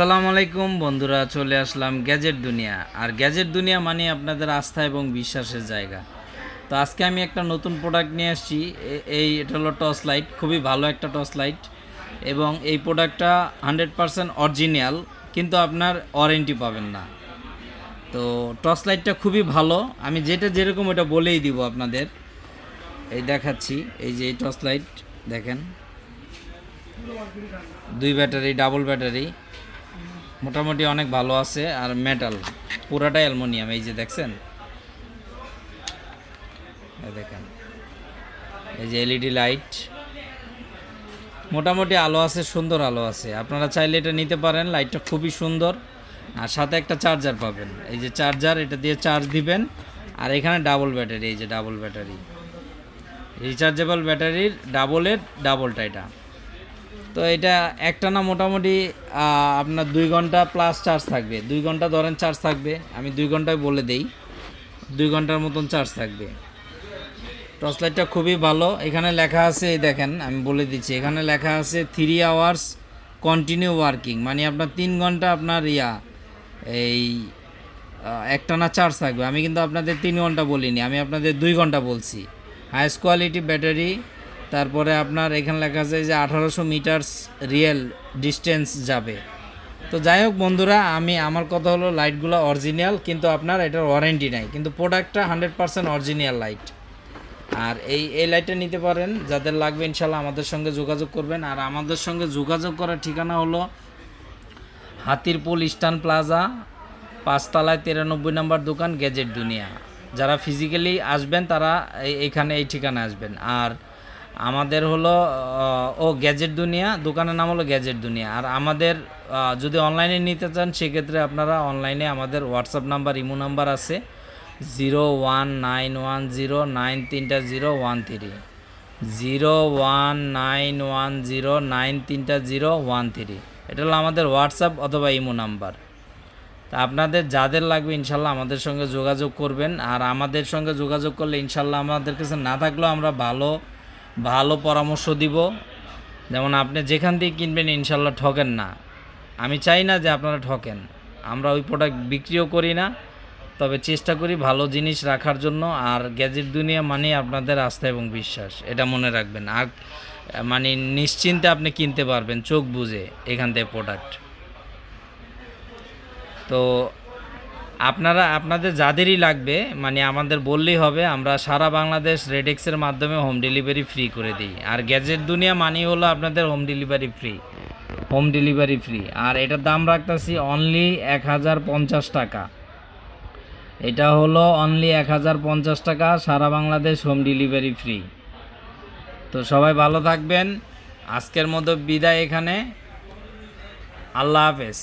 আসসালামু আলাইকুম, বন্ধুরা, চলে আসলাম গ্যাজেট দুনিয়া। আর গ্যাজেট দুনিয়া মানে আপনাদের আস্থা এবং বিশ্বাসের জায়গা। তো আজকে আমি একটা নতুন প্রোডাক্ট নিয়ে আসছি। এই, এটা হলো টর্চ লাইট, খুবই ভালো একটা টর্চ লাইট। এবং এই প্রোডাক্টটা হান্ড্রেড পারসেন্ট অরিজিনাল, কিন্তু আপনার ওয়ারেন্টি পাবেন না। তো টর্চ লাইটটা খুবই ভালো। আমি যেটা যেরকম ওটা বলেই দিব আপনাদের। এই দেখাচ্ছি, এই যে এই টর্চ লাইট, দেখেন। দুই ব্যাটারি, ডাবল ব্যাটারি। মোটামুটি অনেক ভালো আছে আর মেটাল পুরাটাই অ্যালমোনিয়াম এই যে দেখছেন? দেখেন। এই যে এলইডি লাইট মোটামুটি আলো আছে, সুন্দর আলো আছে। আপনারা চাইলে এটা নিতে পারেন লাইটটা খুবই সুন্দর। আর সাথে একটা চার্জার পাবেন। এই যে চার্জার এটা দিয়ে চার্জ দিবেন। আর এখানে ডাবল ব্যাটারি এই যে ডাবল ব্যাটারি রিচার্জেবল ব্যাটারির ডাবলের ডাবলটা এটা। তো এটা একটা না মোটামুটি আপনার দুই ঘণ্টা প্লাস চার্জ থাকবে। দুই ঘণ্টা ধরেন চার্জ থাকবে, আমি দুই ঘন্টায় বলে দেই, দুই ঘণ্টার মতন চার্জ থাকবে। টর্চ লাইটটা খুবই ভালো। এখানে লেখা আছে দেখেন, আমি বলে দিচ্ছি, এখানে লেখা আছে থ্রি আওয়ার্স কন্টিনিউ ওয়ার্কিং মানে আপনার তিন ঘণ্টা আপনার ইয়া, এই একটানা চার্জ থাকবে। আমি কিন্তু আপনাদের তিন ঘণ্টা বলিনি, আমি আপনাদের দুই ঘণ্টা বলছি। হাইস্ট কোয়ালিটি ব্যাটারি তারপরে আপনার এখানে লেখা আছে যে আঠারোশো মিটার্স রিয়েল ডিস্টেন্স যাবে। তো যাই হোক বন্ধুরা, আমি, আমার কথা হলো লাইটগুলো অরিজিনাল, কিন্তু আপনার এটার ওয়ারেন্টি নাই। কিন্তু প্রোডাক্টটা হান্ড্রেড পারসেন্ট অরিজিনাল লাইট। আর এই এই লাইটটা নিতে পারেন, যাদের লাগবে ইনশাল্লাহ আমাদের সঙ্গে যোগাযোগ করবেন। আর আমাদের সঙ্গে যোগাযোগ করার ঠিকানা হলো হাতিরপুল ইস্টার্ন প্লাজা, পাঁচতলায় তিরানব্বই নম্বর দোকান গ্যাজেট দুনিয়া। যারা ফিজিক্যালি আসবেন, তারা এইখানে এই ঠিকানায় আসবেন। আর আমাদের হলো ও গ্যাজেট দুনিয়া, দোকানের নাম হলো গ্যাজেট দুনিয়া। আর আমাদের যদি অনলাইনে নিতে চান, সেক্ষেত্রে আপনারা অনলাইনে আমাদের হোয়াটসঅ্যাপ নাম্বার ইমো নাম্বার আছে zero one nine one zero nine তিনটা zero one three zero one nine one zero nine তিনটা জিরো ওয়ান থ্রি এটা হলো আমাদের হোয়াটসঅ্যাপ অথবা ইমো নাম্বার তা আপনাদের যাদের লাগবে, ইনশাল্লাহ আমাদের সঙ্গে যোগাযোগ করবেন। আর আমাদের সঙ্গে যোগাযোগ করলে, ইনশাল্লাহ আমাদের কাছে না থাকলেও আমরা ভালো ভালো পরামর্শ দিব। যেমন আপনি যেখান থেকে কিনবেন ইনশাল্লাহ ঠকেন না। আমি চাই না যে আপনারা ঠকেন। আমরা ওই প্রোডাক্ট বিক্রিও করি না, তবে চেষ্টা করি ভালো জিনিস রাখার জন্য। আর গ্যাজেট দুনিয়া মানে আপনাদের আস্থা এবং বিশ্বাস, এটা মনে রাখবেন। আর মানে নিশ্চিন্তে আপনি কিনতে পারবেন, চোখ বুঝে এখান থেকে প্রোডাক্ট তো আপনারা, আপনাদের যাদেরই লাগবে মানে আমাদের বললেই হবে, আমরা সারা বাংলাদেশ রেডেক্সের মাধ্যমে হোম ডেলিভারি ফ্রি করে দিই। আর গ্যাজেট দুনিয়া মানি হলো আপনাদের home delivery free home delivery free আর এটার দাম রাখতেছি অনলি এক হাজার পঞ্চাশ টাকা। এটা হলো অনলি এক হাজার পঞ্চাশ টাকা, সারা বাংলাদেশ হোম ডেলিভারি ফ্রি তো সবাই ভালো থাকবেন। আজকের মতো বিদায় এখানে। আল্লাহ হাফেজ।